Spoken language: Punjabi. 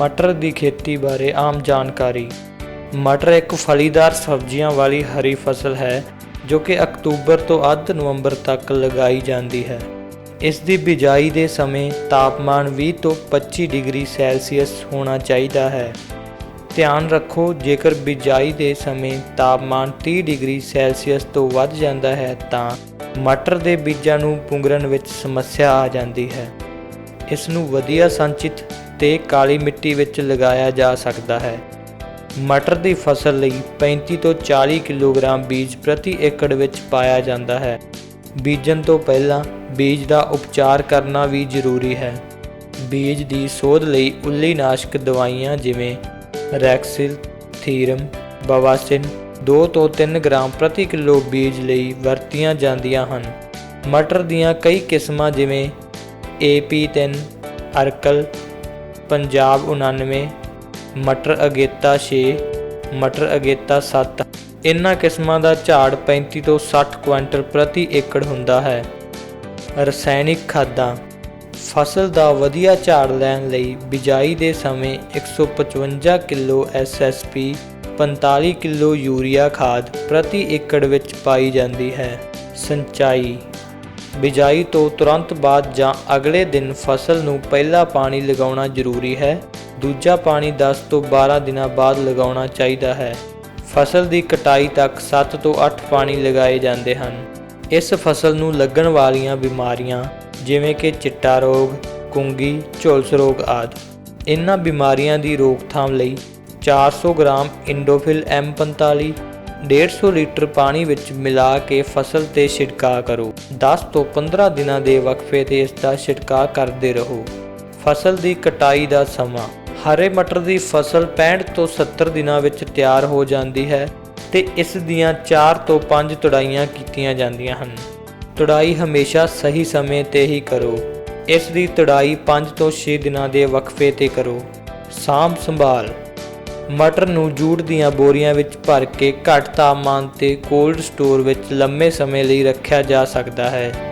ਮਟਰ ਦੀ ਖੇਤੀ ਬਾਰੇ ਆਮ ਜਾਣਕਾਰੀ। ਮਟਰ ਇੱਕ ਫਲੀਦਾਰ ਸਬਜ਼ੀਆਂ ਵਾਲੀ ਹਰੀ ਫਸਲ ਹੈ, ਜੋ ਕਿ ਅਕਤੂਬਰ ਤੋਂ ਅੱਧ ਨਵੰਬਰ ਤੱਕ ਲਗਾਈ ਜਾਂਦੀ ਹੈ। ਇਸ ਦੀ ਬਿਜਾਈ ਦੇ ਸਮੇਂ ਤਾਪਮਾਨ 20 ਤੋਂ 25 ਡਿਗਰੀ ਸੈਲਸੀਅਸ ਹੋਣਾ ਚਾਹੀਦਾ ਹੈ। ਧਿਆਨ ਰੱਖੋ, ਜੇਕਰ ਬਿਜਾਈ ਦੇ ਸਮੇਂ ਤਾਪਮਾਨ 30 ਡਿਗਰੀ ਸੈਲਸੀਅਸ ਤੋਂ ਵੱਧ ਜਾਂਦਾ ਹੈ, ਤਾਂ ਮਟਰ ਦੇ ਬੀਜਾਂ ਨੂੰ ਪੁੰਗਰਨ ਵਿੱਚ ਸਮੱਸਿਆ ਆ ਜਾਂਦੀ ਹੈ। ਇਸ ਨੂੰ ਵਧੀਆ ਸੰਚਿਤ ਤੇ ਕਾਲੀ ਮਿੱਟੀ ਵਿੱਚ ਲਗਾਇਆ ਜਾ ਸਕਦਾ ਹੈ। ਮਟਰ ਦੀ ਫਸਲ ਲਈ 35 ਤੋਂ 40 ਕਿਲੋਗ੍ਰਾਮ ਬੀਜ ਪ੍ਰਤੀ ਏਕੜ ਵਿੱਚ ਪਾਇਆ ਜਾਂਦਾ ਹੈ। ਬੀਜਣ ਤੋਂ ਪਹਿਲਾਂ ਬੀਜ ਦਾ ਉਪਚਾਰ ਕਰਨਾ ਵੀ ਜ਼ਰੂਰੀ ਹੈ। ਬੀਜ ਦੀ ਸੋਧ ਲਈ ਉੱਲੀਨਾਸ਼ਕ ਦਵਾਈਆਂ ਜਿਵੇਂ ਰੈਕਸਿਲ, ਥੀਰਮ, ਬਵਾਸਿਨ 2 ਤੋਂ 3 ਗ੍ਰਾਮ ਪ੍ਰਤੀ ਕਿਲੋ ਬੀਜ ਲਈ ਵਰਤੀਆਂ ਜਾਂਦੀਆਂ ਹਨ। ਮਟਰ ਦੀਆਂ ਕਈ ਕਿਸਮਾਂ ਜਿਵੇਂ AP3 ਅਰਕਲ ਪੰਜਾਬ 99 ਮਟਰ ਅਗੇਤਾ 6 ਮਟਰ ਅਗੇਤਾ 7 ਇਨ੍ਹਾਂ ਕਿਸਮਾਂ ਦਾ ਝਾੜ 35 ਤੋਂ 60 ਕੁਇੰਟਲ ਪ੍ਰਤੀ ਏਕੜ ਹੁੰਦਾ ਹੈ। ਰਸਾਇਣਿਕ ਖਾਦਾਂ। ਫਸਲ ਦਾ ਵਧੀਆ ਝਾੜ ਲੈਣ ਲਈ ਬਿਜਾਈ ਦੇ ਸਮੇਂ 155 ਕਿਲੋ ਐਸਐਸਪੀ 45 ਕਿਲੋ ਯੂਰੀਆ ਖਾਦ ਪ੍ਰਤੀ ਏਕੜ ਵਿੱਚ ਪਾਈ ਜਾਂਦੀ ਹੈ। ਸਿੰਚਾਈ। ਬਿਜਾਈ ਤੋਂ ਤੁਰੰਤ ਬਾਅਦ ਜਾਂ ਅਗਲੇ ਦਿਨ ਫਸਲ ਨੂੰ ਪਹਿਲਾ ਪਾਣੀ ਲਗਾਉਣਾ ਜ਼ਰੂਰੀ ਹੈ, ਦੂਜਾ ਪਾਣੀ 10 ਤੋਂ 12 ਦਿਨਾਂ ਬਾਅਦ ਲਗਾਉਣਾ ਚਾਹੀਦਾ ਹੈ। ਫਸਲ ਦੀ ਕਟਾਈ ਤੱਕ 7 ਤੋਂ 8 ਪਾਣੀ ਲਗਾਏ ਜਾਂਦੇ ਹਨ। ਇਸ ਫਸਲ ਨੂੰ ਲੱਗਣ ਵਾਲੀਆਂ ਬਿਮਾਰੀਆਂ ਜਿਵੇਂ ਕਿ ਚਿੱਟਾ ਰੋਗ ਕੁੰਗੀ ਝੁਲਸ ਰੋਗ ਆਦਿ। ਇਹਨਾਂ ਬਿਮਾਰੀਆਂ ਦੀ ਰੋਕਥਾਮ ਲਈ 400 ਗ੍ਰਾਮ ਇੰਡੋਫਿਲ M45 150 ਲੀਟਰ ਪਾਣੀ ਵਿੱਚ ਮਿਲਾ ਕੇ ਫਸਲ ਤੇ ਛਿੜਕਾਅ ਕਰੋ। 10 ਤੋਂ 15 ਦਿਨਾਂ ਦੇ ਵਕਫੇ ਤੇ ਇਸ ਦਾ ਛਿੜਕਾਅ ਕਰਦੇ ਰਹੋ। ਫਸਲ ਦੀ ਕਟਾਈ ਦਾ ਸਮਾਂ। ਹਰੇ ਮਟਰ ਦੀ ਫਸਲ 65 ਤੋਂ 70 ਦਿਨਾਂ ਵਿੱਚ ਤਿਆਰ ਹੋ ਜਾਂਦੀ ਹੈ ਤੇ ਇਸ ਦੀਆਂ 4 ਤੋਂ 5 ਤੁੜਾਈਆਂ ਕੀਤੀਆਂ ਜਾਂਦੀਆਂ ਹਨ। ਤੁੜਾਈ ਹਮੇਸ਼ਾ ਸਹੀ ਸਮੇਂ ਤੇ ਹੀ ਕਰੋ। ਇਸ ਦੀ ਤੁੜਾਈ 5 ਤੋਂ 6 ਦਿਨਾਂ ਦੇ ਵਕਫੇ ਤੇ ਕਰੋ। ਸਾਂਭ ਸੰਭਾਲ। ਮਟਰ ਨੂੰ ਜੂਟ ਦੀਆਂ ਬੋਰੀਆਂ ਵਿੱਚ ਭਰ ਕੇ ਘੱਟ ਤਾਪਮਾਨ ਤੇ ਕੋਲਡ ਸਟੋਰ ਵਿੱਚ ਲੰਮੇ ਸਮੇਂ ਲਈ ਰੱਖਿਆ ਜਾ ਸਕਦਾ ਹੈ।